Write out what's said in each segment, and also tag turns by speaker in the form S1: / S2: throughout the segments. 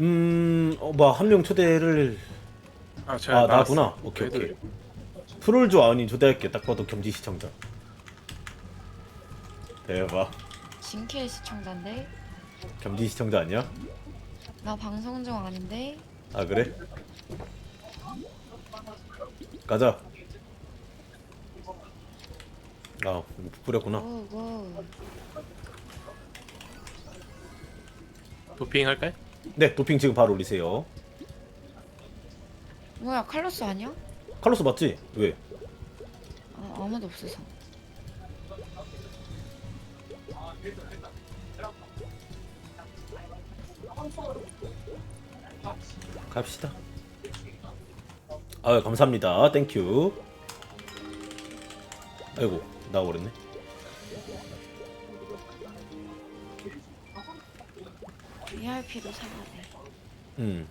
S1: 음, 어, 뭐한 명 초대를
S2: 아,
S1: 아. 나구나. 오케이 오케이. 프롤조 아니 초대할게. 딱 봐도 겸지 시청자. 대박.
S3: 진케 시청자인데
S1: 겸지 시청자 아니야?
S3: 나 방송 중 아닌데
S1: 아 그래? 가자. 아 뿌렸구나.
S3: 오고
S2: 도핑 할까요?
S1: 네 도핑 지금 바로 올리세요.
S3: 뭐야 칼로스 아니야?
S1: 칼로스 맞지? 왜?
S3: 아, 아무도 없어서
S1: 갑시다. 아 감사합니다. 땡큐. 아이고 나와버렸네.
S3: VIP도 사야 돼
S1: 음.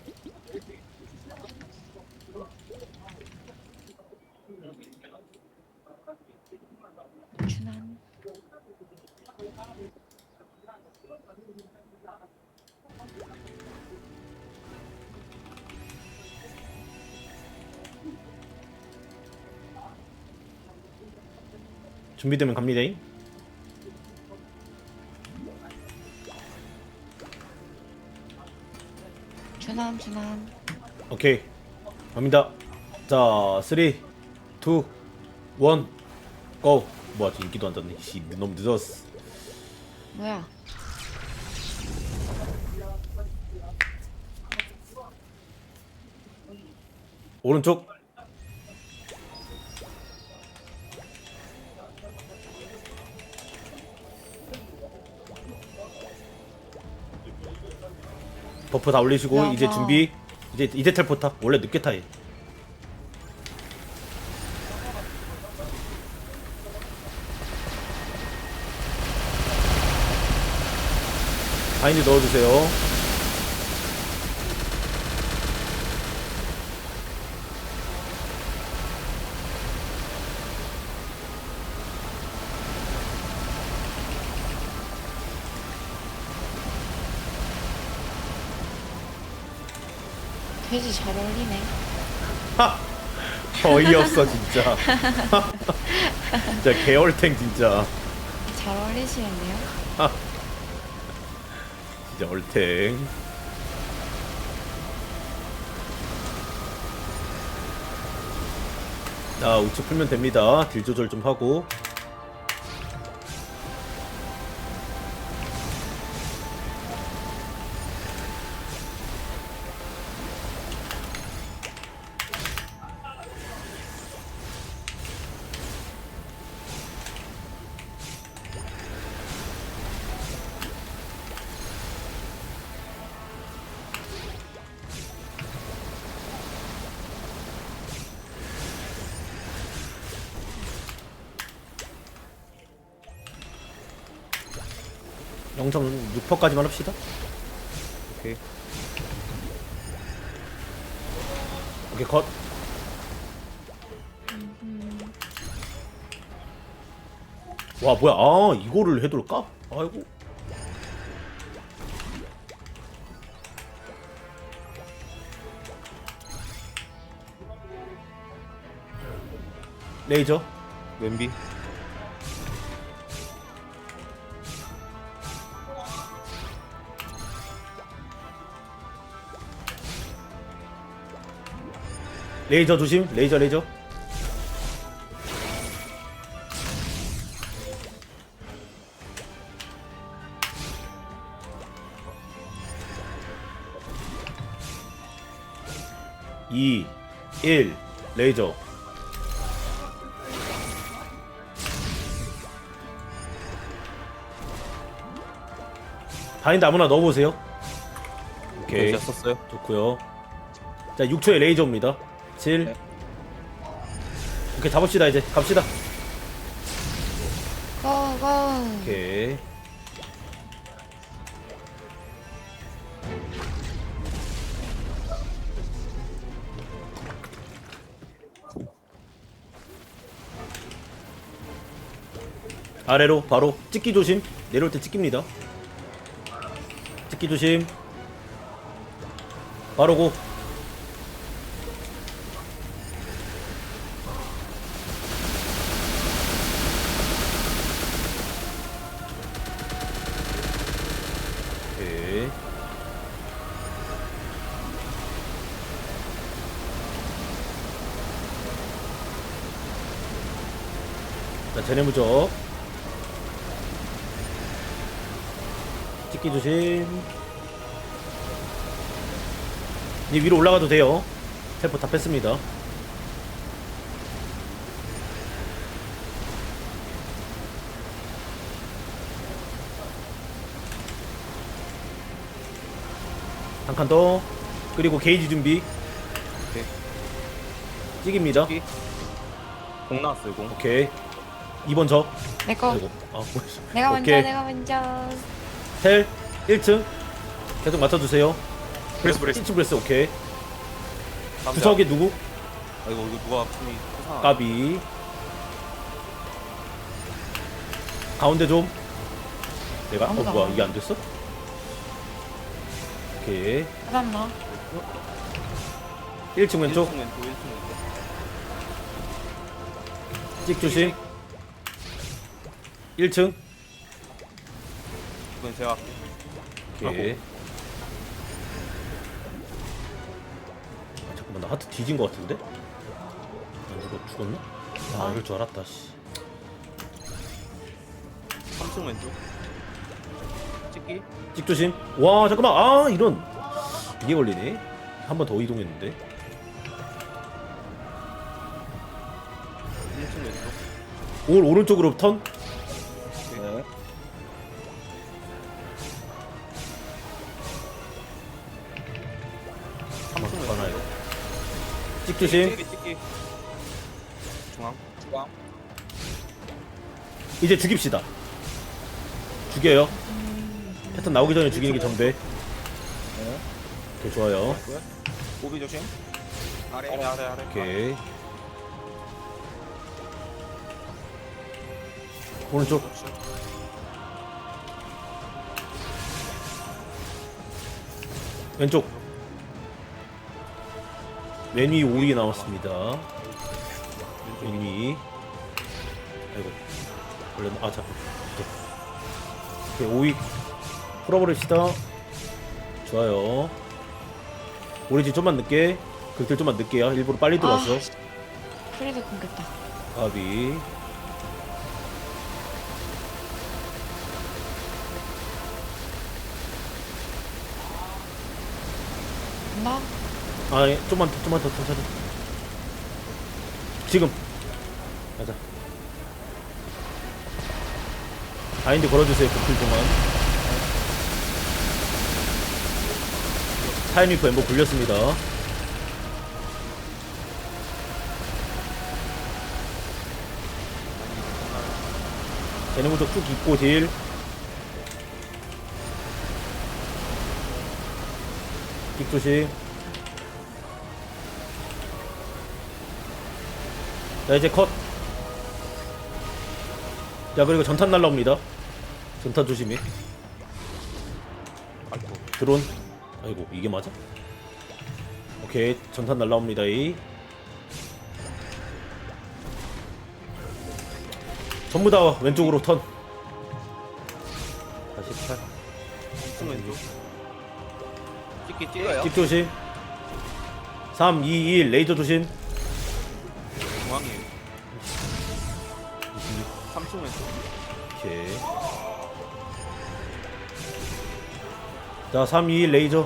S1: 준비되면 갑니다.
S3: 준한 준한
S1: 오케이. 갑니다. 자, 3, 2, 1, 고! 뭐야, 저 인기도 안 떴네. 씨, 너무 늦었어.
S3: 뭐야
S1: 오른쪽. 버프 다 올리시고
S3: 야,
S1: 이제
S3: 봐.
S1: 준비. 이제 이제 텔포타. 원래 늦게 타해. 바인드 넣어주세요.
S3: 돼지 잘 어울리네
S1: 어이없어 진짜. 진짜 개얼탱 진짜.
S3: 잘 어울리시는데요?
S1: 진짜 얼탱. 자 우측 풀면 됩니다. 딜 조절 좀 하고. 영점 6%까지만 합시다. 오케이. 오케이 컷. 와 뭐야 아 이거를 해둘까? 아이고 레이저
S4: 왼비
S1: 레이저 조심. 레이저 레이저. 이, 일, 레이저. 바인드 아무나 넣어보세요. 오케이.
S4: 네, 썼어요.
S1: 좋고요. 자 6초에 레이저입니다 7
S4: 네.
S1: 오케이 잡읍시다 이제 갑시다 오케이. 아래로 바로 찍기 조심. 내려올 때 찍깁니다. 찍기 조심. 바로 고. 오케이. 자, 쟤네 무적. 찍기 조심. 이제 위로 올라가도 돼요. 텔포 다 뺐습니다. 한 칸 더. 그리고 게이지 준비.
S4: 오케이.
S1: 찍입니다.
S4: 공 나왔어요 공.
S1: 오케이. 2번 저.
S3: 내 거
S1: 아이고. 아, 뭐야.
S3: 내가 먼저
S1: 오케이.
S3: 내가 먼저
S1: 텔 1층. 계속 맞춰주세요.
S2: 브레스 브레스
S1: 1층 브레스 오케이. 구석이 누구?
S4: 아이고 이거 누가 품이.
S1: 까비. 가운데 좀. 내가 어
S3: 아무도
S1: 뭐야
S3: 안
S1: 이게 안 됐어? 오케이.
S3: 그다음 나
S1: 1층 왼쪽
S4: 1층 왼쪽 1층 왼쪽.
S1: 찍 조심. 1층.
S4: 이건 제가.
S1: 오케이. 아, 잠깐만 나 하트 뒤진 것 같은데? 아, 이거 죽었나? 아 이럴 줄 알았다 씨.
S4: 3층 왼쪽. 찍기.
S1: 찍 조심. 와 잠깐만 아 이런 이게 걸리네. 한 번 더 이동했는데.
S4: 1층 왼쪽.
S1: 올 오른쪽으로 턴. 찍 조심.
S4: 찍기 찍기. 중앙. 중앙.
S1: 이제 죽입시다. 죽여요. 패턴 나오기 전에 죽이는 게 정배. 오케이 좋아요.
S4: 오비 조심. 아래 아래 아래 아래.
S1: 오케이. 오른쪽. 왼쪽. 맨위 오리 나왔습니다. 맨 위. 아이고. 원래 아 잠깐. 오케이. 오케이 오이 풀어버립시다. 좋아요. 오리지 좀만 늦게. 극딜 좀만 늦게요. 일부러 빨리 들어왔어.
S3: 프리드 끊겼다
S1: 가비.
S3: 나
S1: 아, 예, 좀만 더, 좀만 더 천천히. 지금. 가자. 바인드 걸어주세요, 극딜 동안. 타이밍프 엠버 굴렸습니다. 무적 쭉 입고 딜. 킥 조심. 자 이제 컷. 자 그리고 전탄 날라옵니다. 전탄 조심히.
S4: 아이고.
S1: 드론. 아이고 이게 맞아? 오케이 전탄 날라옵니다. 이. 전부 다 왼쪽으로 턴. 다시 팔.
S4: 2층 왼쪽. 찍기 찍어요.
S1: 집 조심. 3, 2, 1 레이저 조심.
S4: 중앙이에요. 3층 왼쪽.
S1: 오케이. 자, 3, 2, 1 레이저.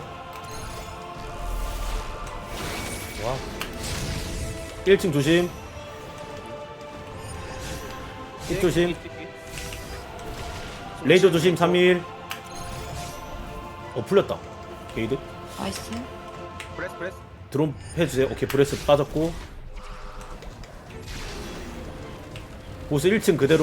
S1: 와. 1층 조심. 집 조심.
S4: 찍기, 찍기.
S1: 레이저 조심. 3, 2, 1. 어, 풀렸다. 게이드.
S3: 나이스
S4: 프레스 프레스.
S1: 드론 해주세요. 오케이, 브레스 빠졌고. 보스 1층 그대로